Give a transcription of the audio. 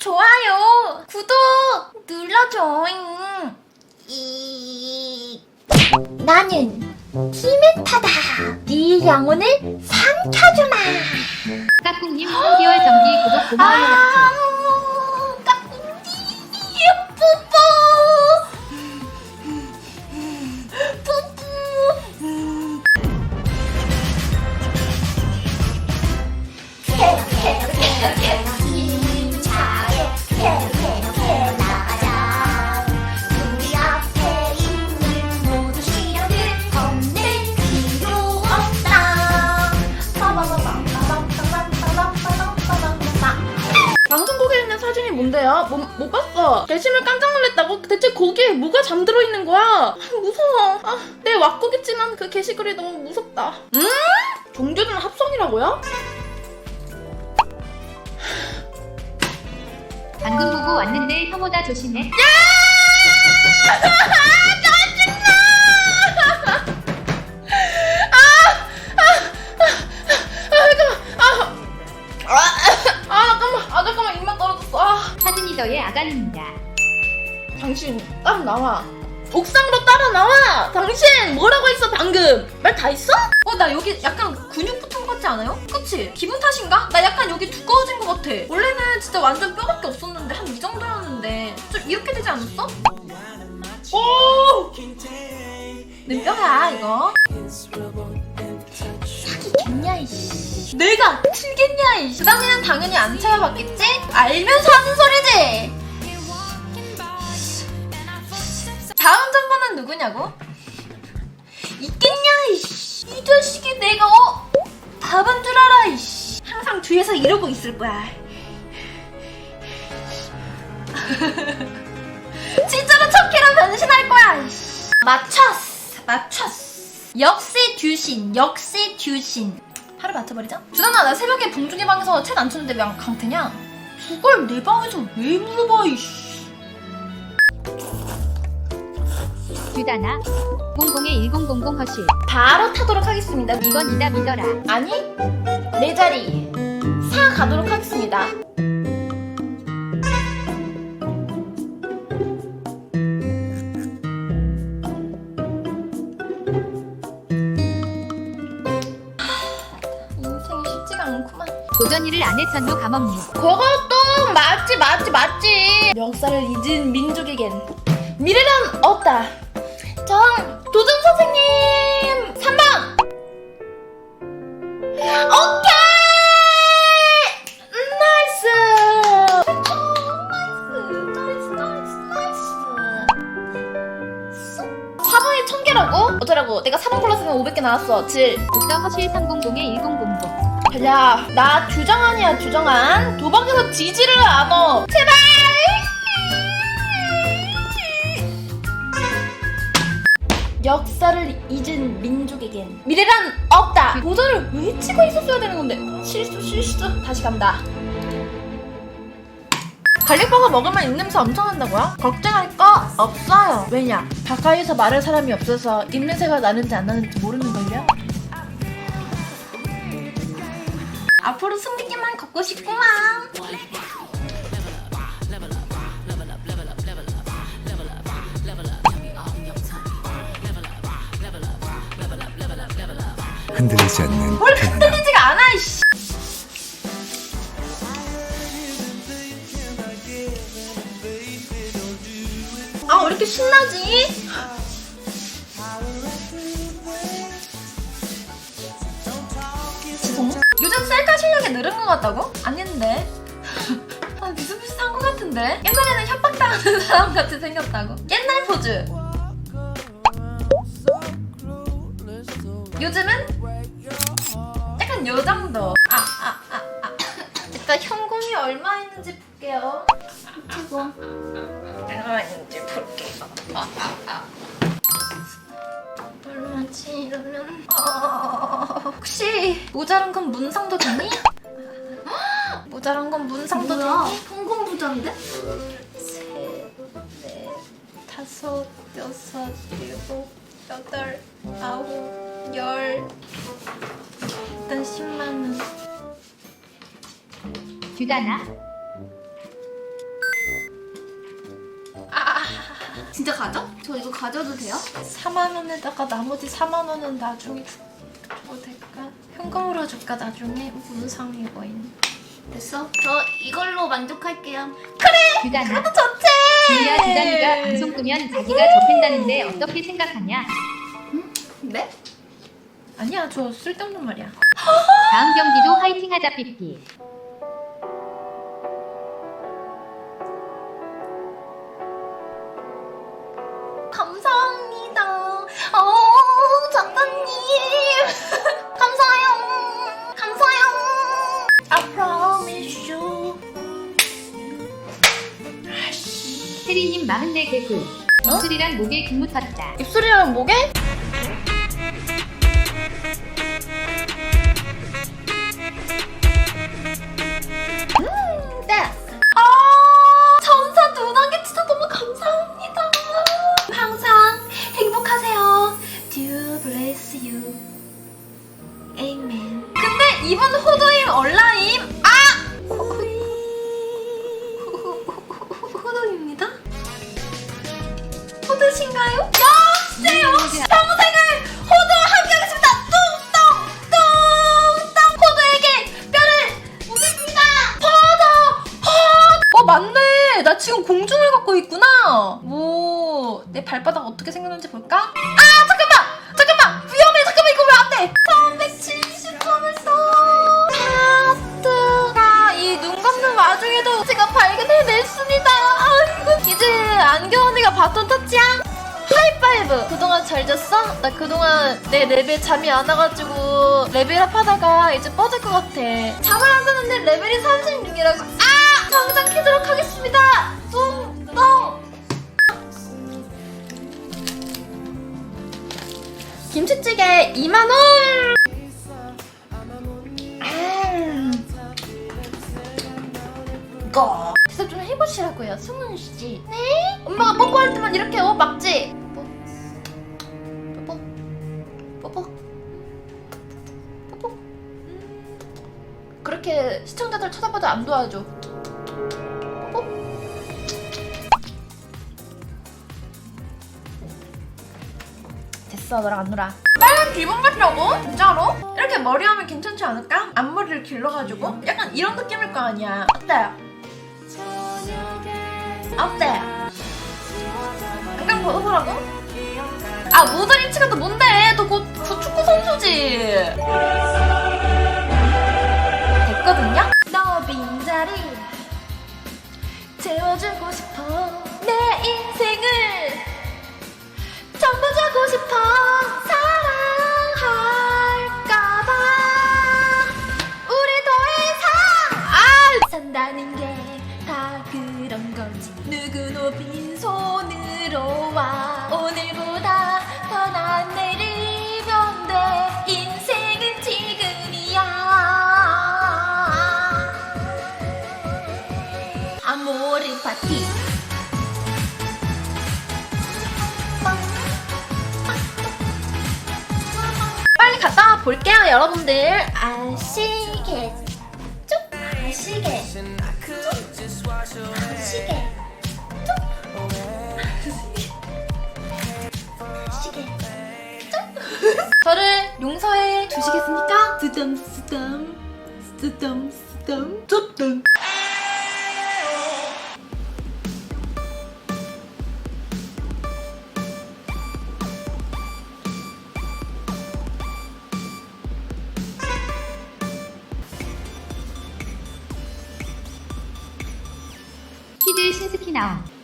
좋아요, 구독 눌러줘잉. 이 나는 키메타다. 네 영혼을 삼켜주마. 까꿍님 3개월 정기 구독 고마워요 하트. 아, 뭔데요? 못, 못 봤어. 게시물 깜짝 놀랐다고? 대체 거기에 뭐가 잠들어 있는 거야? 아, 무서워. 아, 내 왁구겠지만 그 게시글이 너무 무섭다. 음? 종교는 합성이라고요? 방금 보고 왔는데 혐오다 조심해. 아, 아가입니다. 당신 따라 나와. 옥상으로 따라 나와. 당신 뭐라고 했어 방금? 말 다 했어? 어, 나 여기 약간 근육 붙은 것 같지 않아요? 그치? 기분 탓인가? 나 약간 여기 두꺼워진 것 같아. 원래는 진짜 완전 뼈밖에 없었는데 한 이 정도였는데 좀 이렇게 되지 않았어? 오! 내 뼈야 이거. 사기겠냐 이씨. 내가 틀겠냐 이씨. 그 당시는 당연히 안 찾아봤겠지? 알면서 하는 소리지. 다음 전번은 누구냐고? 있겠냐 이씨. 이 자식이 내가 어? 답은 줄 알아 이씨. 항상 뒤에서 이러고 있을 거야. 진짜로 척키랑 변신할 거야. 맞췄어. 맞췄어. 역시 듀신. 역시 듀신. 하루 맞춰버리자. 주단아 나 새벽에 봉준이 방에서 챗안 쳤는데 왜 안 강태냐? 그걸 내 방에서 왜 물어봐 이씨. 듀다나 00에 1000 허실. 바로 타도록 하겠습니다. 이건 이다 믿어라. 아니 내 자리 사 가도록 하겠습니다. 않구만. 도전이를 안 했천도 감없니. 그것도 맞지 맞지 맞지 역사를 잊은 민족에겐 미래란 없다 정 도전 선생님 3번 오케이 나이스 나이스 나이스 나이스 4번이 1000개라고? 어쩌라고 내가 4번 골랐으면 500개 나왔어 7 독서 허실 300에 1000. 별야 나 주정한이야 주정한. 도박에서 지지를 않어. 제발! 역사를 잊은 민족에겐 미래란 없다. 도전을 외치고 있었어야 되는 건데. 실수 실수. 다시 간다. 갈릭버거 먹으면 입냄새 엄청 난다고요? 걱정할 거 없어요. 왜냐? 가까이서 말할 사람이 없어서 입냄새가 나는지 안 나는지 모르는걸요? 앞으로 승리기만 걷고 싶구만. 흔들리지 않는 뭘 편안함. 흔들리지가 않아 이씨. 아 왜 이렇게 신나지? 늘은 것 같다고? 아닌데. 아, 비슷비슷한 것 같은데? 옛날에는 협박당하는 사람 같이 생겼다고. 옛날 포즈. 요즘은 약간 요 정도. 아, 아, 아, 아. 일단 현금이 얼마 있는지 볼게요. 이거 얼마 있는지 볼게요. 아, 아, 아. 얼마지 이러면 어... 혹시 모자란 건 문상도 되니? 세상도 뭐야? 통공 부자인데? 둘셋넷 다섯 여섯 일곱 여덟 아홉 열 일단 10만 원 규단아 진짜 가져? 저 이거 가져도 돼요? 4만 원에다가 나머지 4만 원은 나중에 줘- 줘도 될까? 현금으로 줄까 나중에 문상 이거인 뭐 됐어? 저 이걸로 만족할게요. 유단아 좋지! 주희야 유단이가 방송 끄면 자기가 접힌다는데 어떻게 생각하냐 네? 아니야 저 쓸데없는 말이야. 다음 경기도 화이팅하자 삐삐 혜리님 44개 굴. 입술이랑 목에 균 묻었다. 입술이랑 목에? 공중을 갖고 있구나. 오, 내 발바닥 어떻게 생겼는지 볼까? 아 잠깐만 잠깐만 위험해 잠깐만 이거 왜 안 돼? 370점을 써. 하트가 이 눈 감는 와중에도 제가 발견해냈습니다. 아이고 이제 안경 언니가 바톤 터치야. 하이파이브. 그동안 잘 잤어? 나 그동안 내 레벨 잠이 안 와가지고 레벨업 하다가 이제 뻗을 것 같아. 잠을 안 자는데 레벨이 36이라고. 찌개 2만 원. 이거 좀 해보시라고요 승훈 씨. 네? 엄마가 뽀뽀할 때만 이렇게 어 막지. 뽀뽀. 뽀뽀. 뽀뽀. 뽀뽀. 음. 그렇게 시청자들 쳐다봐도 안 도와줘. 됐어 너랑 안 놀아. 빨간 기분 같다고? 진짜로? 이렇게 머리 하면 괜찮지 않을까? 앞머리를 길러가지고 약간 이런 느낌일 거 아니야. 어때요? 어때요? 약간 보더라고? 아 모더리치가 또 뭔데? 너곧 그 축구 선수지. 됐거든요? 너 빈자리 채워주고 싶어 내 인생을 전부 주고 싶어 사랑할까봐. 우리 더 이상 아 산다는 게 다 그런 거지. 누구도 빈손으로 와 볼게요 여러분들 아시겠죠? 아시겠죠? 아시겠죠? 아시겠죠? 저를 용서해 주시겠습니까? 스덤 스덤 스덤 스덤 스덤 1실스키 나옴